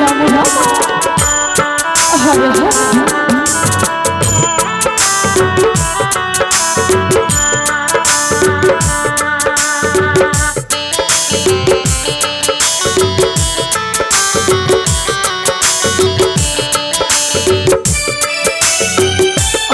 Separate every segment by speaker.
Speaker 1: Ram Hare Hare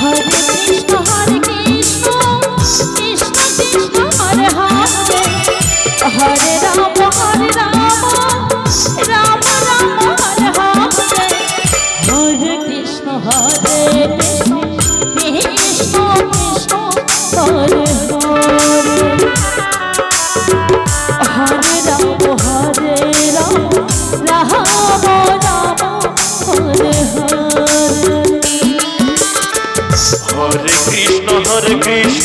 Speaker 1: Hare Krishna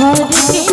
Speaker 1: Hare Krishna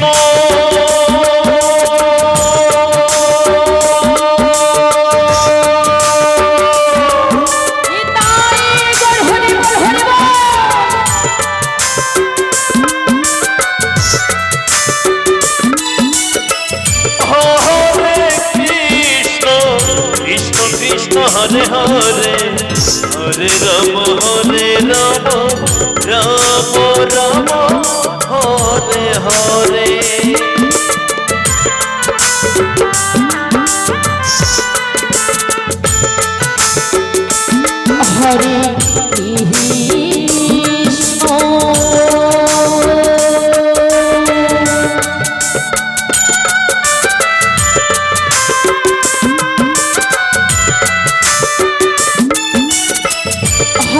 Speaker 1: Krishna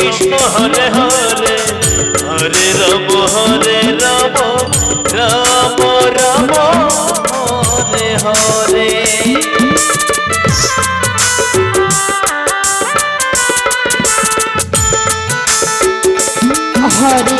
Speaker 2: Krishna Hare Hare Hare Rab Hare Rab Ram Ram Hare Hare.
Speaker 1: Hare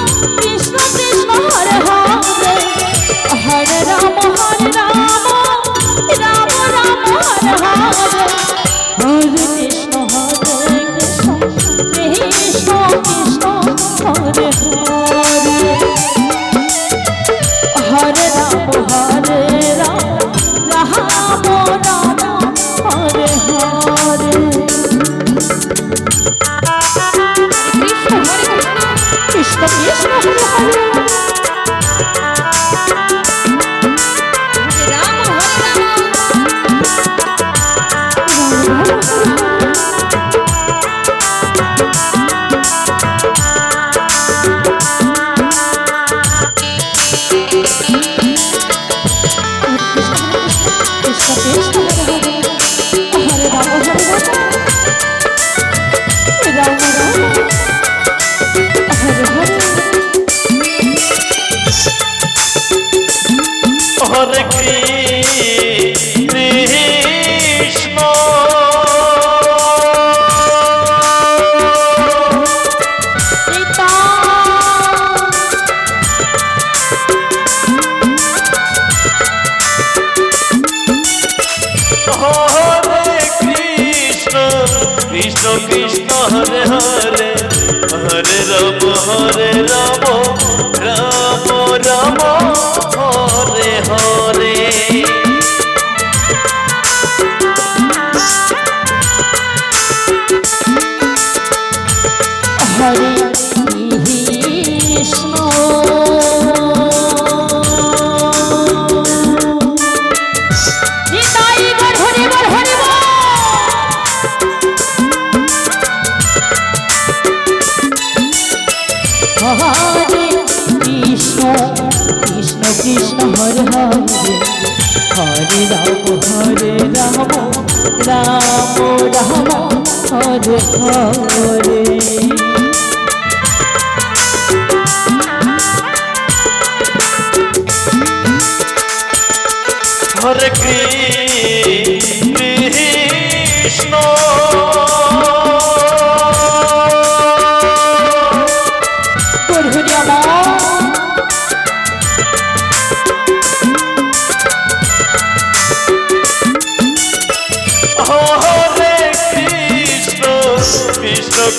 Speaker 1: Krishna Krishna Hare Hare Hare Rab Hare Rab Ram Ram Hare Hare. Hare Hare Krishna.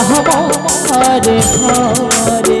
Speaker 1: Ram Ram Hare Hare